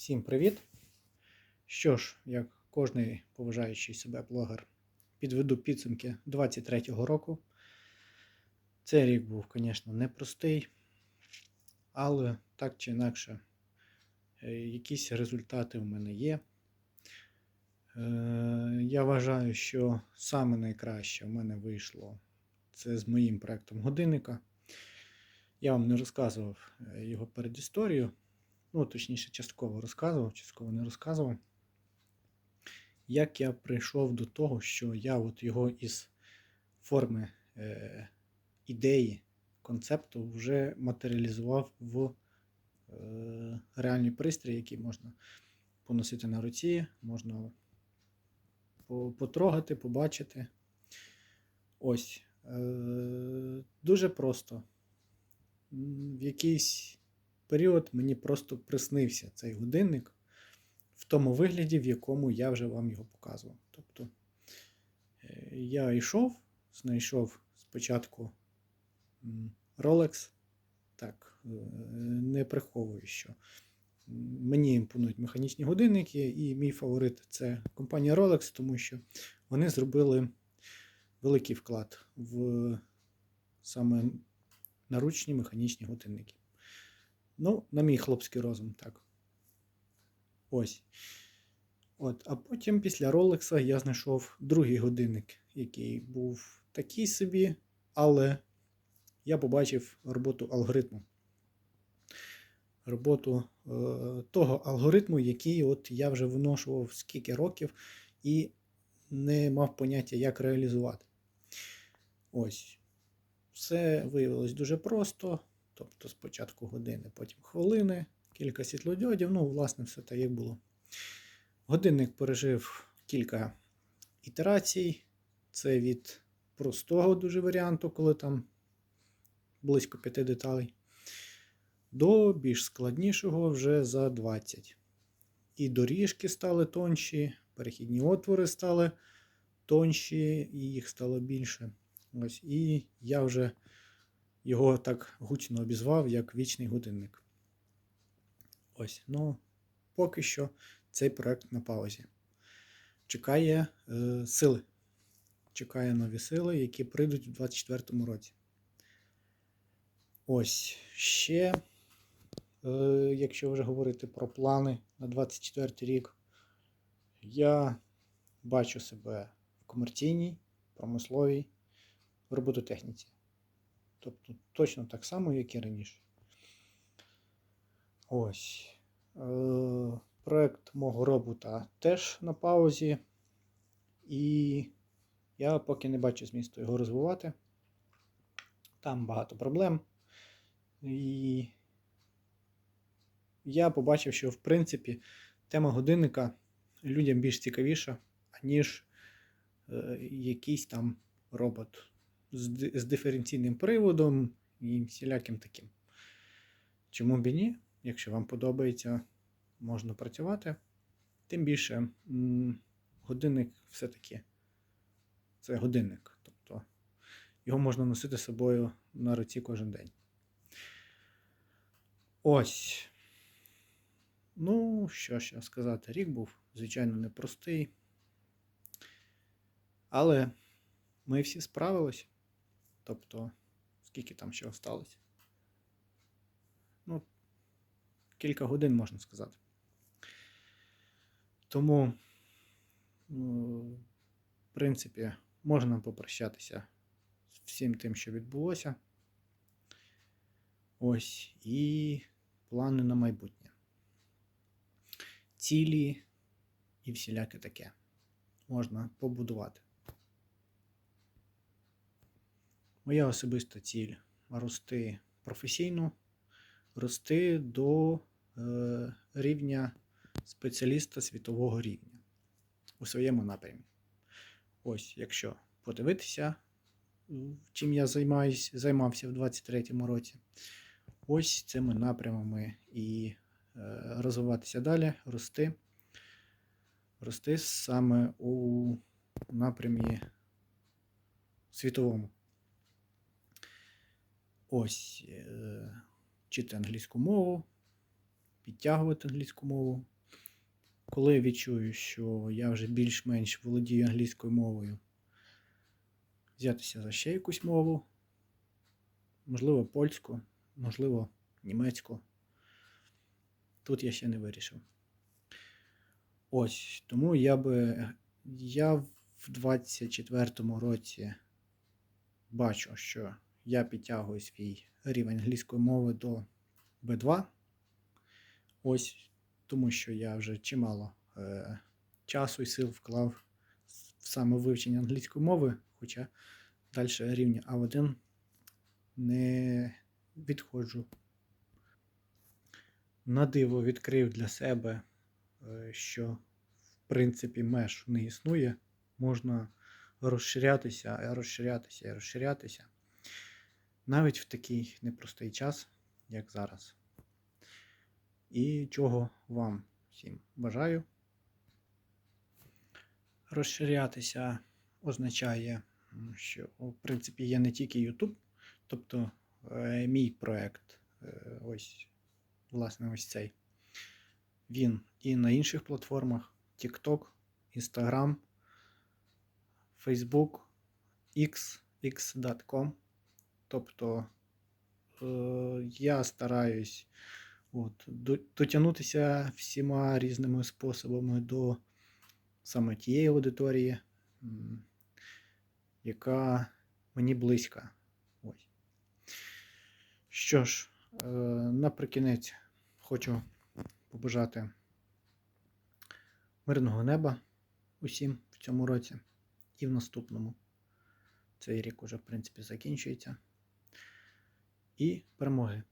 Всім привіт! Що ж, як кожний поважаючий себе блогер, підведу підсумки 23-го року. Цей рік був, звісно, непростий, але так чи інакше, е, якісь результати в мене є. Е, Я вважаю, що саме найкраще в мене вийшло це з моїм проектом годинника. Я вам не розказував е, його передісторію. Ну, точніше, частково розказував, частково не розказував. Як я прийшов до того, що я от його із форми е, ідеї, концепту вже матеріалізував в е, реальний пристрій, який можна поносити на руці, можна потрогати, побачити. Ось. Е, дуже просто. В якийсь період мені просто приснився цей годинник в тому вигляді, в якому я вже вам його показував. Тобто е, я йшов, знайшов спочатку Rolex, так, е, не приховую, що мені імпонують механічні годинники, і мій фаворит це компанія Rolex, тому що вони зробили великий вклад в саме наручні механічні годинники. Ну, на мій хлопський розум, так. Ось. От, а потім після Ролекса я знайшов другий годинник, який був такий собі, але я побачив роботу алгоритму. Роботу е, того алгоритму, який от я вже виношував скільки років і не мав поняття, як реалізувати. Ось. Все виявилось дуже просто. Тобто спочатку години, потім хвилини, кілька світлодіодів, ну, власне, все так як було. Годинник пережив кілька ітерацій. Це від простого дуже варіанту, коли там близько 5 деталей, до більш складнішого вже за 20. І доріжки стали тонші, перехідні отвори стали тонші, і їх стало більше. Ось, і я вже його так гучно обізвав, як вічний годинник. Ось, ну, поки що цей проект на паузі. Чекає е, сили. Чекає нові сили, які прийдуть у 2024 році. Ось ще, е, якщо вже говорити про плани на 2024 рік, я бачу себе в комерційній, промисловій робототехніці. Тобто точно так само, як і раніше. Ось. Е, проект мого робота теж на паузі. І я поки не бачу змісту його розвивати. Там багато проблем. І я побачив, що в принципі тема годинника людям більш цікавіша, аніж е, якийсь там робот з, диференційним приводом і всіляким таким. Чому б і ні? Якщо вам подобається, можна працювати. Тим більше годинник все-таки це годинник. Тобто його можна носити з собою на руці кожен день. Ось. Ну, що ще сказати, рік був, звичайно, непростий. Але ми всі справились. Тобто, скільки там ще осталось? Ну, кілька годин можна сказати. Тому, ну, в принципі, можна попрощатися з всім тим, що відбулося. Ось і плани на майбутнє. Цілі і всіляке таке можна побудувати. Моя особиста ціль рости професійно, рости до е, рівня спеціаліста світового рівня у своєму напрямі. Ось, якщо подивитися, чим я займаюсь, займався в 23-му році, ось цими напрямами і е, розвиватися далі, рости, рости саме у напрямі світовому. Ось, е, вчити англійську мову, підтягувати англійську мову. Коли відчую, що я вже більш-менш володію англійською мовою, взятися за ще якусь мову, можливо, польську, можливо, німецьку. Тут я ще не вирішив. Ось, тому я би. Я в 24-му році бачу, що я підтягую свій рівень англійської мови до B2. Ось, тому що я вже чимало е, часу і сил вклав в саме вивчення англійської мови, хоча далі рівня А1 не відходжу. На диво відкрив для себе, е, що в принципі меж не існує. Можна розширятися, розширятися і розширятися. Навіть в такий непростий час, як зараз. І чого вам всім бажаю. Розширятися означає, що в принципі є не тільки YouTube, тобто е, мій проект, е, ось, власне, ось цей. Він і на інших платформах: TikTok, Instagram, Facebook, X, x.com. Тобто е, я стараюсь от, дотягнутися всіма різними способами до саме тієї аудиторії, яка мені близька. Ось. Що ж, е, наприкінець хочу побажати мирного неба усім в цьому році і в наступному. Цей рік уже, в принципі, закінчується. І перемоги